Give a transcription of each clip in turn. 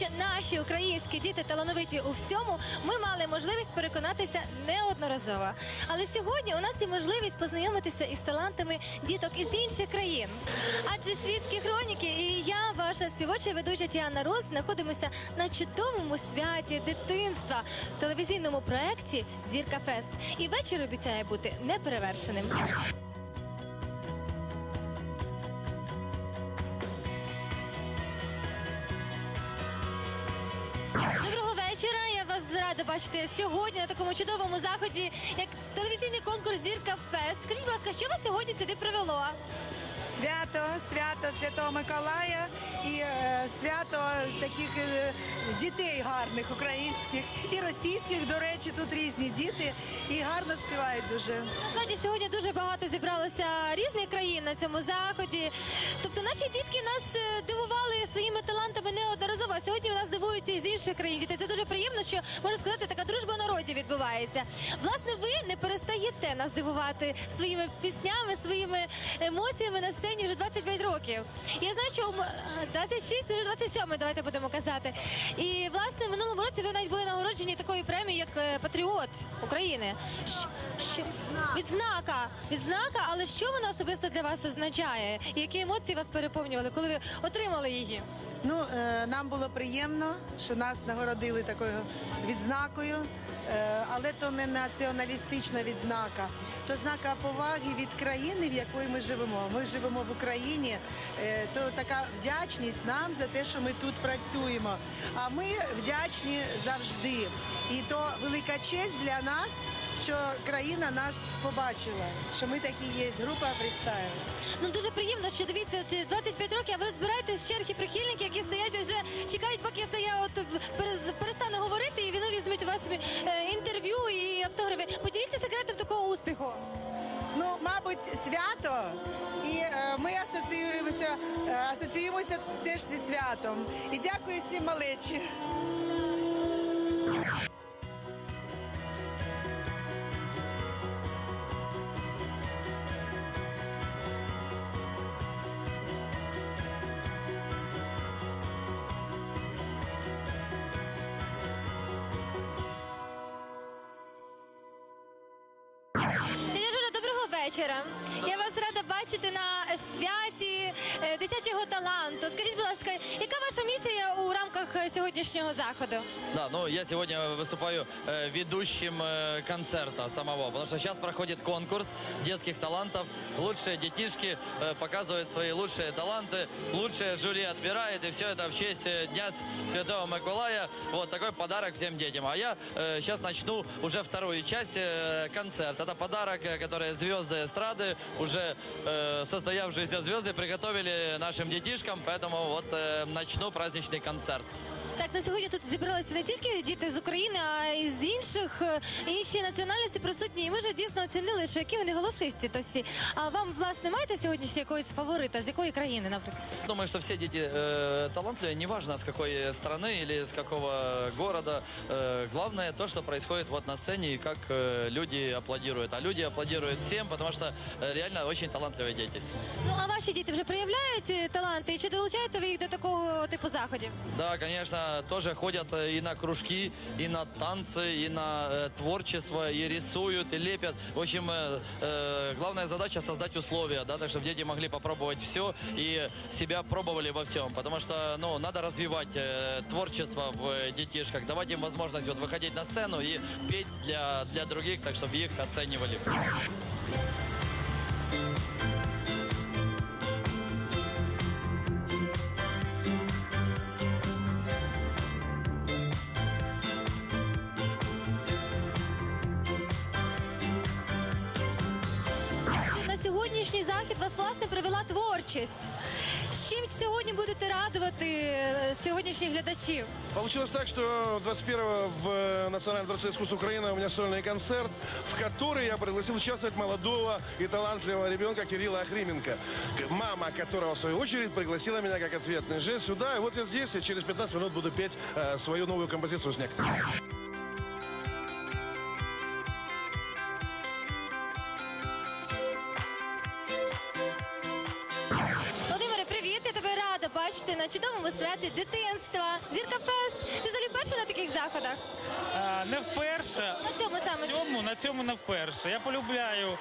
що наші українські діти талановиті у всьому, ми мали можливість переконатися неодноразово. Але сьогодні у нас є можливість познайомитися із талантами діток із інших країн. Адже світські хроніки і я, ваша співоча ведуча Тіана Рос, знаходимося на чудовому святі дитинства телевізійному проєкті Зірка Фест. І вечір обіцяє бути неперевершеним. Рада бачити сьогодні на такому чудовому заході, як телевізійний конкурс Зірка Фест. Скажіть, будь ласка, що вас сьогодні сюди привело? Свято, свято Святого Миколая і е, свято таких е, дітей гарних українських і російських. До речі, тут різні діти і гарно співають дуже. Насправді сьогодні дуже багато зібралося різних країн на цьому заході. Тобто наші дітки нас е, дивували своїми талантами неодноразово. А сьогодні нас дивуються і з інших країн. Діти, це дуже приємно, що можна сказати, така дружба народів відбувається. Власне, ви не перестаєте нас дивувати своїми піснями, своїми емоціями на сцені вже 25 років. Я знаю, що м, е, 26, вже 27, давайте будемо казати. І власне в минулому році ви навіть були нагороджені такою премією, як е, Патріот України. Відзнака, відзнака, але що вона особисто для вас означає? Які емоції вас переповнювали, коли ви отримали її? Ну е, нам було приємно, що нас нагородили такою відзнакою, е, але то не націоналістична відзнака, то знака поваги від країни, в якої ми живемо. Ми живемо в Україні, е, то така вдячність нам за те, що ми тут працюємо. А ми вдячні завжди. І то велика честь для нас. Що країна нас побачила, що ми такі є, група фристайл. Ну дуже приємно, що дивіться, це 25 років, а ви збираєте з черги прихильники, які стоять вже чекають, поки це я от перестану говорити, і вони візьмуть у вас е, інтерв'ю і автографи. Поділіться секретом такого успіху. Ну, мабуть, свято, і е, ми асоціюємося, е, асоціюємося теж зі святом. І дякую цим малечі. Вечора. Я вас рада бачити на святі е, дитячого таланту. Скажіть, будь ласка, ваша місія у рамках е, сьогоднішнього заходу? Да, ну я сегодня выступаю э, ведущим э, концерта самого, потому что сейчас проходит конкурс детских талантов. Лучшие детишки э, показывают свои лучшие таланты, лучшее жюри отбирает, и все это в честь э, Дня С- Святого Миколая. Вот такой подарок всем детям. А я сейчас начну уже вторую часть э, концерт. Это подарок, э, который звезды эстрады, уже э, состоявшиеся звезды приготовили нашим детишкам, поэтому вот э, начну праздничный концерт. Так, на сьогодні тут зібралися не тільки діти з України, а й з інших е, інші національності присутні. І ми вже дійсно оцінили, що які вони голосисті. то всі. А вам власне маєте сьогоднішнього якогось фаворита? З якої країни, наприклад? Думаю, что все дети э, талантливые, неважно с какой страны или с какого города. Э, главное то, что происходит вот на сцене и как э, люди аплодируют. А люди аплодируют всем, потому что э, реально очень талантливые дети. Ну а ваші діти вже проявляють е, таланти? І чи долучаєте ви їх до такого типу заходів? Да, конечно, тоже ходят э, и на кружки, и на танцы, и на э, творчество, и рисуют, и лепят. В общем, э, э, главная задача создать условия, да, так чтобы дети могли попробовать все и себя пробовали во всем. Потому что, ну, надо развивать э, творчество в э, детишках, давать им возможность вот выходить на сцену и петь для, для других, так чтобы их оценивали. вас власне привела творчість. З чим сьогодні будете радувати е, сьогоднішніх глядачів? Получилось так, что 21-го в э, Национальном дворце искусств Украины у меня сольный концерт, в который я пригласил участвовать молодого и талантливого ребенка Кирилла Охрименко, к- мама которого, в свою очередь, пригласила меня как ответный жест сюда. И вот я здесь, и через 15 минут буду петь э, свою новую композицию «Снег». Володимире, привіт! Я тебе рада бачити на чудовому святі дитинства. Зірка Фест. Ти взагалі перша на таких заходах? А, не вперше. На цьому саме На цьому, на цьому не вперше. Я полюбляю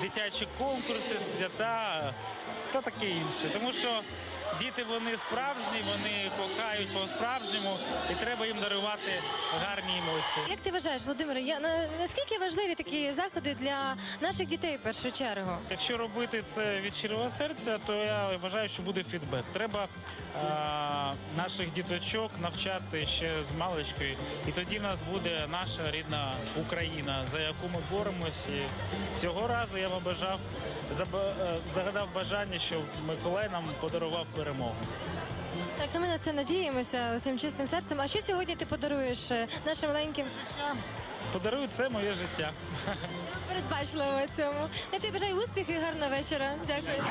дитячі конкурси, свята та таке інше. Тому що діти вони справжні, вони кохають по-справжньому, і треба їм дарувати гарні емоції. Як ти вважаєш, Володимире, я, на, наскільки важливі такі заходи для наших дітей в першу чергу? Якщо робити це від щирого серця, то я вважаю, що буде фідбек. Треба а, наших діточок навчати ще з маличкою, і тоді в нас буде наша рідна Україна, за яку ми боремося. І Цього разу я побажав, заба- е, загадав бажання, щоб Миколай нам подарував перемогу. Так, ну ми на це надіємося усім чистим серцем. А що сьогодні ти подаруєш е, нашим маленьким? Я подарую це моє життя. Передбачливо в цьому. Я тобі бажаю успіху і гарного вечора. Дякую.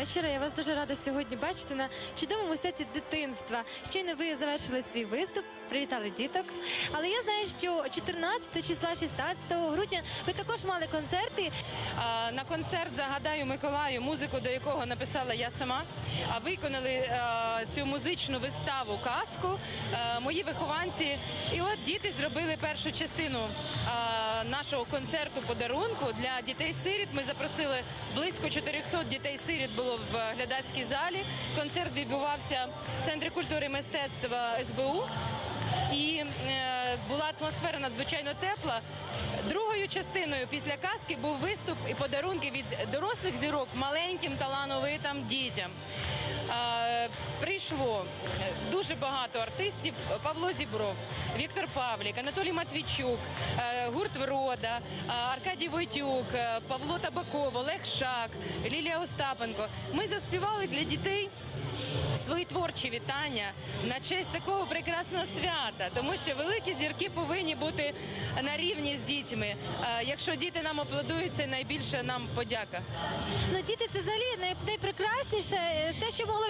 Вечора. Я вас дуже рада сьогодні бачити на чудовому святі дитинства. Щойно ви завершили свій виступ, привітали діток. Але я знаю, що 14 числа, 16 грудня ви також мали концерти. А, На концерт загадаю Миколаю, музику до якого написала я сама. А виконали цю музичну виставу казку мої вихованці. І от діти зробили першу частину е, нашого концерту подарунку для дітей-сиріт. Ми запросили близько 400 дітей-сиріт було в глядацькій залі. Концерт відбувався в центрі культури і мистецтва СБУ. І е, була атмосфера надзвичайно тепла. Другою частиною після казки був виступ і подарунки від дорослих зірок маленьким талановитим дітям. Прийшло е, дуже багато артистів: Павло Зібров, Віктор Павлік, Анатолій Матвійчук, е, гурт Врода, е, Аркадій Войтюк, е, Павло Табаков, Олег Шак, Лілія Остапенко. Ми заспівали для дітей свої творчі вітання на честь такого прекрасного свята, тому що великі зірки повинні бути на рівні з дітьми. Е, Якщо діти нам аплодують, це найбільше нам подяка. Ну, діти, це взагалі найпрекрасніше. Е, Те, що могло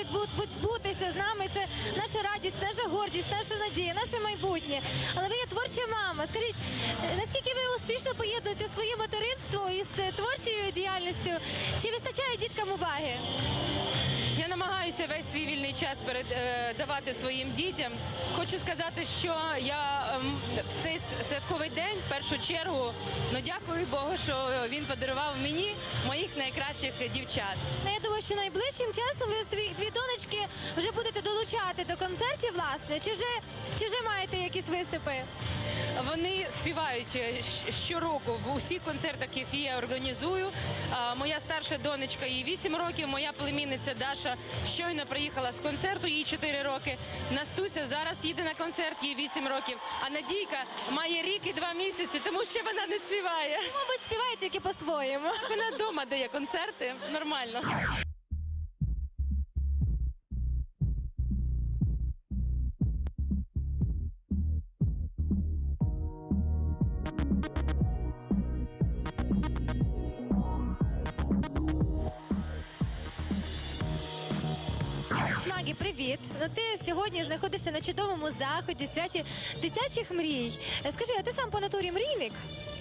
відбутися з нами, це наша радість, наша гордість, наша надія, наше майбутнє. Але ви є творча мама. Скажіть, е, наскільки ви успішно поєднуєте своє материнство із е, творчою діяльністю? Чи вистачає діткам уваги? Я намагаюся весь свій вільний час передавати своїм дітям. Хочу сказати, що я ем, в цей святковий день в першу чергу ну дякую Богу, що він подарував мені моїх найкращих дівчат. Ну, я думаю, що найближчим часом ви своїх дві донечки вже будете долучати до концертів, власне. Чи вже, чи вже маєте якісь виступи? Вони співають е, щороку в усіх концертах, які я організую. Моя старша донечка їй 8 років, моя племінниця Даша щойно приїхала з концерту, їй 4 роки. Настуся зараз їде на концерт, їй 8 років. А Надійка має рік і 2 місяці, тому що вона не співає. Мабуть, співають тільки по-своєму. Вона вдома дає концерти нормально. привіт. Ну ти сьогодні знаходишся на чудовому заході, святі дитячих мрій. Е, Скажи, а ти сам по натурі мрійник?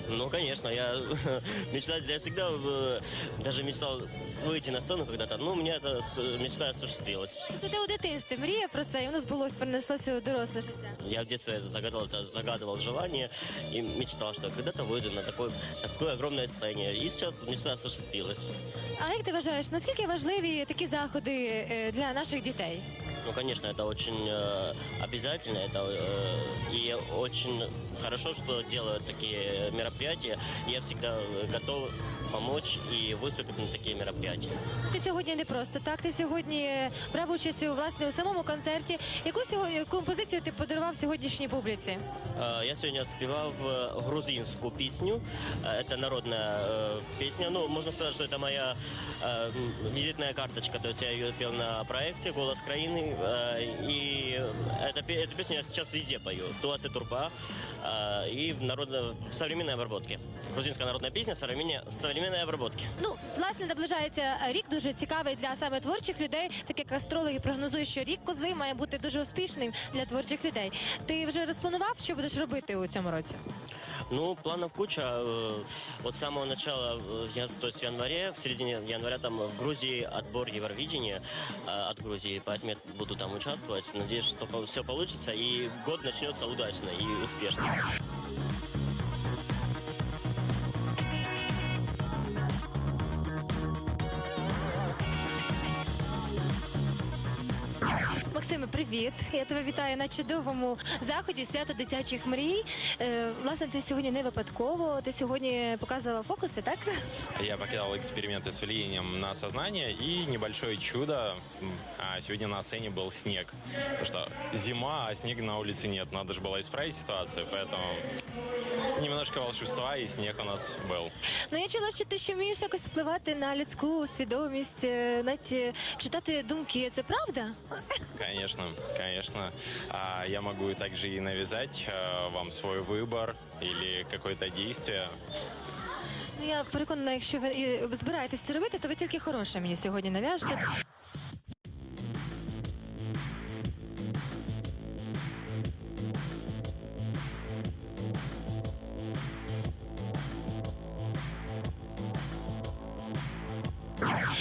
Ну, конечно, я мечтатель, я всегда э, даже мечтал с- выйти на сцену когда-то, но у меня эта с- мечта осуществилась. Тобто ти у дитинстві мріяв про це, і воно збулось, перенеслося у доросле життя. Я в детстве загадал, это, загадывал желание и мечтал, что когда-то выйду на такой, такой огромной сцене. И сейчас мечта осуществилась. А як ти вважаєш, наскільки важливі такі заходи е, для наших дітей? Ну, конечно, это очень э, обязательно, это э, и очень хорошо, что делают такие мероприятия. Я всегда э, готов помочь и выступить на такие мероприятия. Ти сьогодні не просто так. Ти сьогодні е, брав участь у власне у самому концерті. Яку сьогодні композицію ти подарував сьогоднішній публіці? Э, Я сегодня спевал в грузинскую песню. Э, Это народная э, песня. Ну, можно сказать, что это моя э, м, визитная карточка. То есть я ее пел на проекте «Голос краины». э, И эта, пе- эту песню я сейчас везде пою. То и турпа э, и в, народно, в современной обработке. Грузинская народная песня в современной, в современной обработке. Ну, власне, наближається рік дуже цікавий для саме творчих людей. Так як астрологи прогнозують, що рік кози має бути дуже успішним для творчих людей. Ти вже розпланував, що будеш робити у цьому році? Ну, планов куча. Э, Вот с самого начала, э, я- то есть в январе, в середине января там в Грузии отбор Евровидения э, от Грузии, поэтому я буду там участвовать. Надеюсь, что все получится и год начнется удачно и успешно. привіт! Я тебе вітаю на чудовому заході свято дитячих мрій. Е, власне, ти сьогодні не випадково. Ти сьогодні показував фокуси, так? Я покидал эксперименты с влиянием на сознание и небольшое чудо. М, А сегодня на сцене был снег. Потому что зима, а снега на улице нет. Надо же было исправить ситуацию, поэтому немножко волшебства и снег у нас был. Ну я чула, що ти ще вмієш якось впливати на людську свідомість, е, навіть е, читати думки. Це правда? Конечно, конечно. А я могу также и навязать э, вам свой выбор или какое-то действие. Ну я переконана, якщо ви і збираєтесь це робити, то ви тільки хороше мені сьогодні нав'яжете.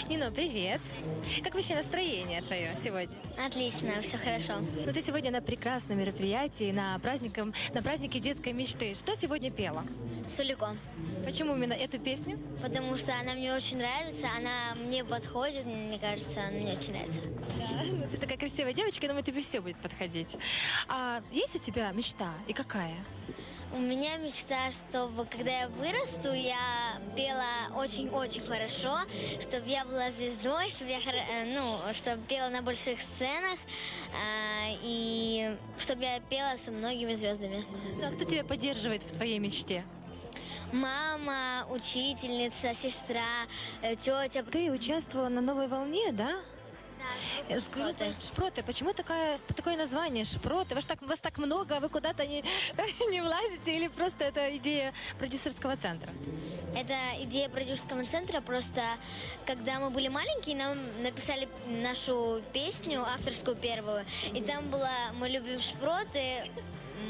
Нино, привет. Как вообще настроение твое сегодня? Отлично, все хорошо. Ну, ты сегодня на прекрасном мероприятии, на, праздником, на празднике детской мечты. Что сегодня пела? Сулико. Почему именно эту песню? Потому что она мне очень нравится, она мне подходит, мне кажется, она мне очень нравится. Ну, Ты такая красивая девочка, я думаю, тебе все будет подходить. А есть у тебя мечта? И какая? У меня мечта, чтобы когда я вырасту, я пела очень-очень хорошо, чтобы я была звездой, чтобы я, хоро- э, ну, чтобы пела на больших сценах а, и чтобы я пела со многими звездами. Ну, а кто тебя поддерживает в твоей мечте? Мама, учительница, сестра, э, тетя. Ты участвовала на «Новой волне», да? Да, Э, скажи, шпроты. Шпроты. Почему такая, такое название шпроты? Вас так, вас так много, а вы куда-то не, не влазите? Или просто это идея продюсерского центра? Это идея продюсерского центра. Просто когда мы были маленькие, нам написали нашу песню, авторскую первую. И там было «Мы любим шпроты»,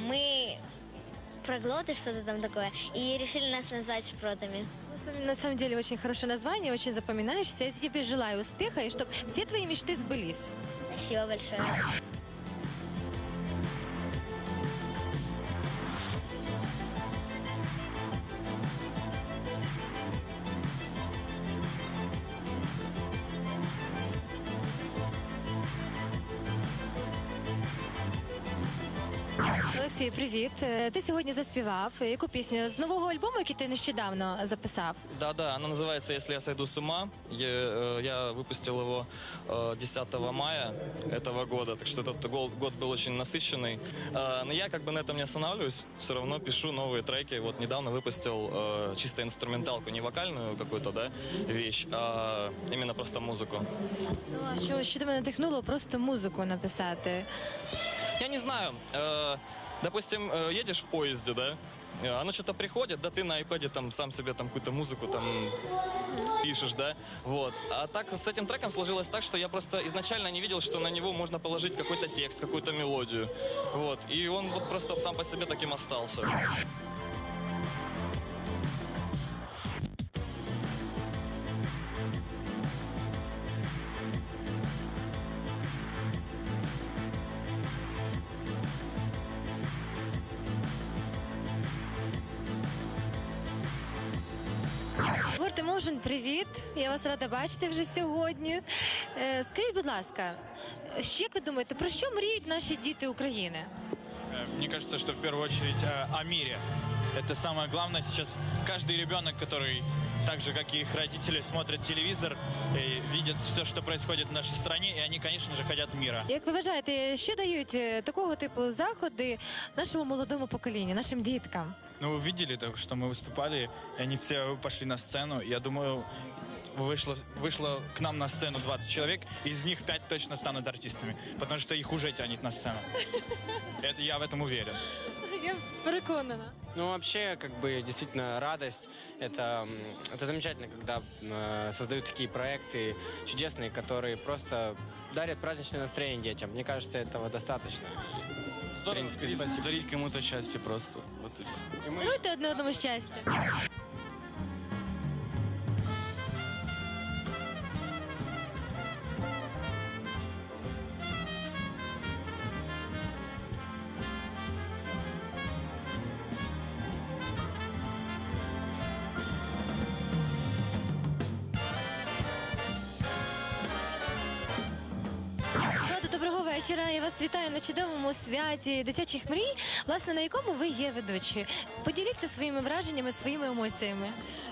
мы проглоты, что-то там такое. И решили нас назвать шпротами. На самом- На самом деле очень хорошее название, очень запоминаешься. Я тебе желаю успеха и чтобы все твои мечты сбылись. Спасибо большое. привіт. Е, Ти сьогодні заспівав. Яку пісню з нового альбому, який ти нещодавно записав? Да-да, она называется «Если я сойду с ума». Я, э, я выпустил его э, 10 мая этого года, так что этот гол- год был очень насыщенный. Э, Но я как бы на этом не останавливаюсь, все равно пишу новые треки. Вот недавно выпустил э, чисто инструменталку, не вокальную какую-то, да, вещь, а именно просто музыку. Ну а що, що тебе надихнуло просто музику написати? Я не знаю, э, допустим, э, едешь в поезде, да, э, оно что-то приходит, да ты на iPad там сам себе там какую-то музыку там пишешь, да, вот. А так с этим треком сложилось так, что я просто изначально не видел, что на него можно положить какой-то текст, какую-то мелодию, вот. И он вот просто сам по себе таким остался. Тимошин, привіт. Я вас рада бачити вже сьогодні. Е, Скажіть, будь ласка, ще як ви думаєте, про що мріють наші діти України? Э, Мне кажется, что в первую очередь э, о мире. Это самое главное сейчас. Каждый ребенок, который так же, как и их родители, смотрят телевизор и видят все, что происходит в нашей стране, и они, конечно же, хотят мира. Як ви вважаєте, що дають е, такого типу заходи нашому молодому поколінню, нашим діткам? Ну, вы видели только, что мы выступали, и они все пошли на сцену. Я думаю, вышло, вышло к нам на сцену 20 человек, из них 5 точно станут артистами, потому что их уже тянет на сцену. Это, я в этом уверен. Я переконана. Ну, вообще, как бы, действительно, радость. Это, это замечательно, когда э, создают такие проекты чудесные, которые просто дарят праздничное настроение детям. Мне кажется, этого достаточно. В принципе, спасибо. Дарить кому-то счастье просто. Вот и все. И мы- Даруйте одне одному щастя. вечора. Я вас вітаю на чудовому святі дитячих мрій, власне, на якому ви є ведучі. Поділіться своїми враженнями, своїми емоціями.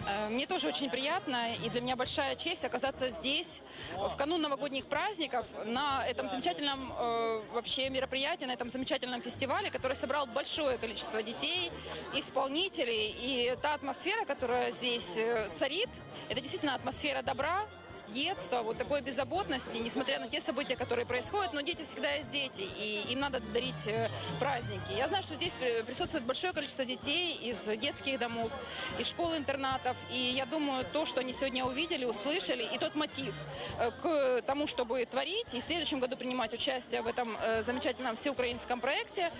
Э, Мне тоже очень приятно, и для меня большая честь оказаться здесь в канун новогодних праздников на этом замечательном э, вообще мероприятии, на этом замечательном фестивале, который собрал большое количество детей, исполнителей. И та атмосфера, которая здесь э, царит, это действительно атмосфера добра, детства, вот такой беззаботности, несмотря на те события, которые происходят, но дети всегда есть дети, и им надо дарить э, праздники. Я знаю, что здесь присутствует большое количество детей из детских домов, из школ-интернатов, и я думаю, то, что они сегодня увидели, услышали, и тот мотив э, к тому, чтобы творить, и в следующем году принимать участие в этом э, замечательном всеукраинском проекте,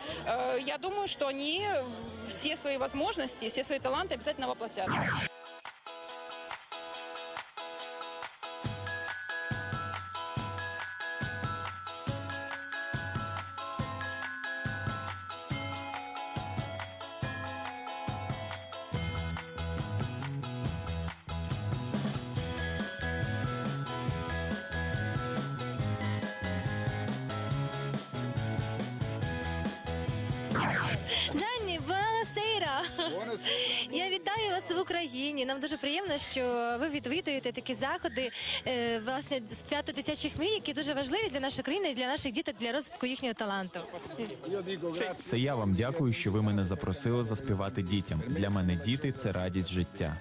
я думаю, что они все свои возможности, все свои таланты обязательно воплотят. Буонасейра! Я вітаю вас в Україні. Нам дуже приємно, що ви відвідуєте такі заходи, е, власне, свято дитячих мрій, які дуже важливі для нашої країни і для наших діток для розвитку їхнього таланту. Це я вам дякую, що ви мене запросили заспівати дітям. Для мене діти це радість життя.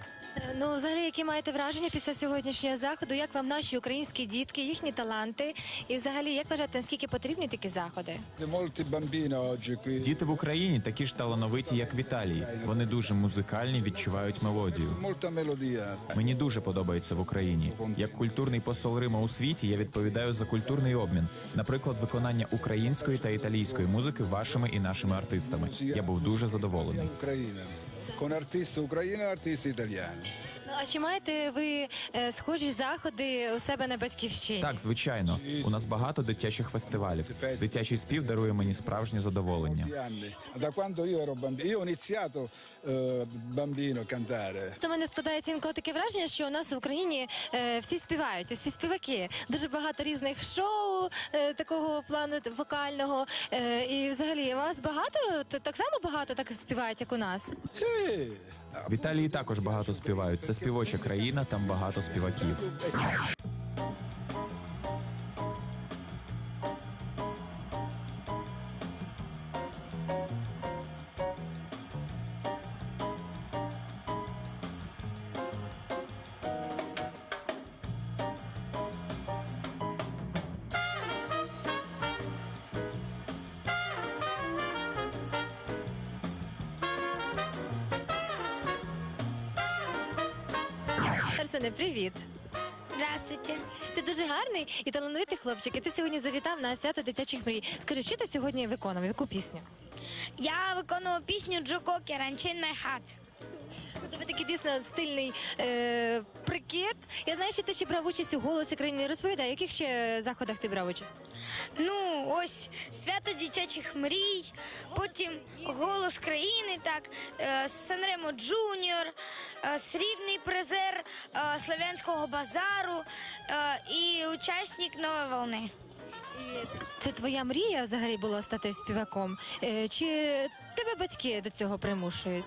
Ну, взагалі, які маєте враження після сьогоднішнього заходу? Як вам наші українські дітки, їхні таланти? І взагалі, як вважаєте, наскільки потрібні такі заходи? Діти в Україні такі ж талановиті, як в Італії. Вони дуже музикальні, відчувають мелодію. Мені дуже подобається в Україні. Як культурний посол Рима у світі, я відповідаю за культурний обмін, наприклад, виконання української та італійської музики вашими і нашими артистами. Я був дуже задоволений. Con artisti ucraini e artisti italiani. Ну, а чи маєте ви е, схожі заходи у себе на батьківщині? Так, звичайно, у нас багато дитячих фестивалів. Дитячий спів дарує мені справжнє задоволення. Da quando io ero bambino, io ho iniziato eh, bambino a cantare. То мене складається інколи таке враження, що у нас в Україні е, всі співають, всі співаки. Дуже багато різних шоу е, такого плану т- вокального. Е, і взагалі вас багато Т- так само багато так співають, як у нас. Sì. В Італії також багато співають. Це співоча країна, там багато співаків. Арсене, привіт. Здравствуйте. Ти дуже гарний і талановитий хлопчик. І ти сьогодні завітав на свято дитячих мрій. Скажи, що ти сьогодні виконував? Яку пісню? Я виконував пісню Джо Кокера «Unchain My Heart». Тебе такий дійсно стильний е, прикид. Я знаю, що ти ще брав участь у голосі країни. Розповідай, в яких ще заходах ти брав участь? Ну, ось свято дитячих мрій, потім голос країни, так, е, Санремо Джуніор, е, срібний призер е, Славянського базару е, і учасник нової волни. Це твоя мрія взагалі була стати співаком? Е, чи тебе батьки до цього примушують?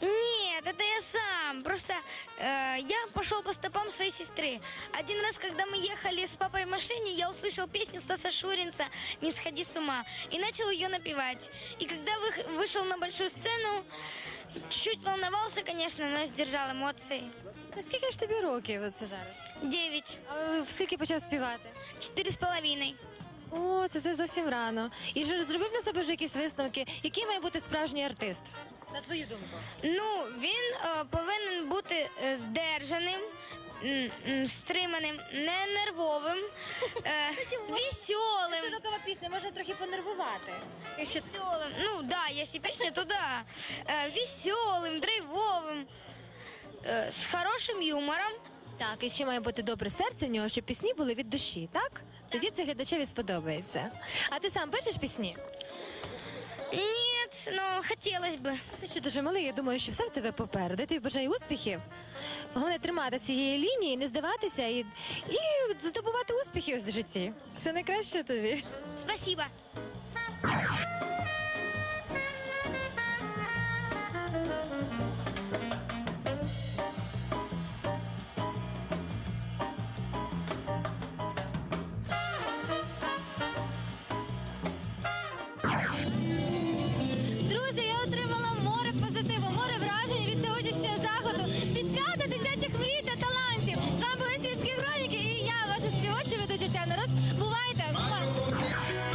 Нет, это я сам. Просто э, я пошел по стопам своей сестры. Один раз, когда мы ехали с папой в машине, я услышал песню Стаса Шуринца «Не сходи с ума» и начал ее напевать. И когда вы- вышел на большую сцену, чуть-чуть волновался, конечно, но сдержал эмоции. Та Скільки ж тобі років це зараз? Девять, А в скільки почав співати? четыре с половиной. О, це, це зовсім рано. І ж зробив для себе вже якісь висновки. Який має бути справжній артист? На твою думку? Ну, він е, повинен бути е, здержаним, м, м, стриманим, не нервовим, е, веселим. Широкова пісня може трохи понервувати. Веселым. Ну да, если песня, то да. Э, веселым, драйвовым, э, с хорошим юмором. Так, і ще має бути добре серце в нього, щоб пісні були від душі, так? Тоді це глядачеві сподобається. А ти сам пишеш пісні? Нет, но хотелось бы. Ти ще дуже малий, я думаю, що все в тебе попереду. Я тобі бажаю успіхів. Головне тримати цієї лінії, не здаватися і, і здобувати успіхи в житті. Все найкраще тобі. Спасибо. ведуча Цяна Рус. Бувайте!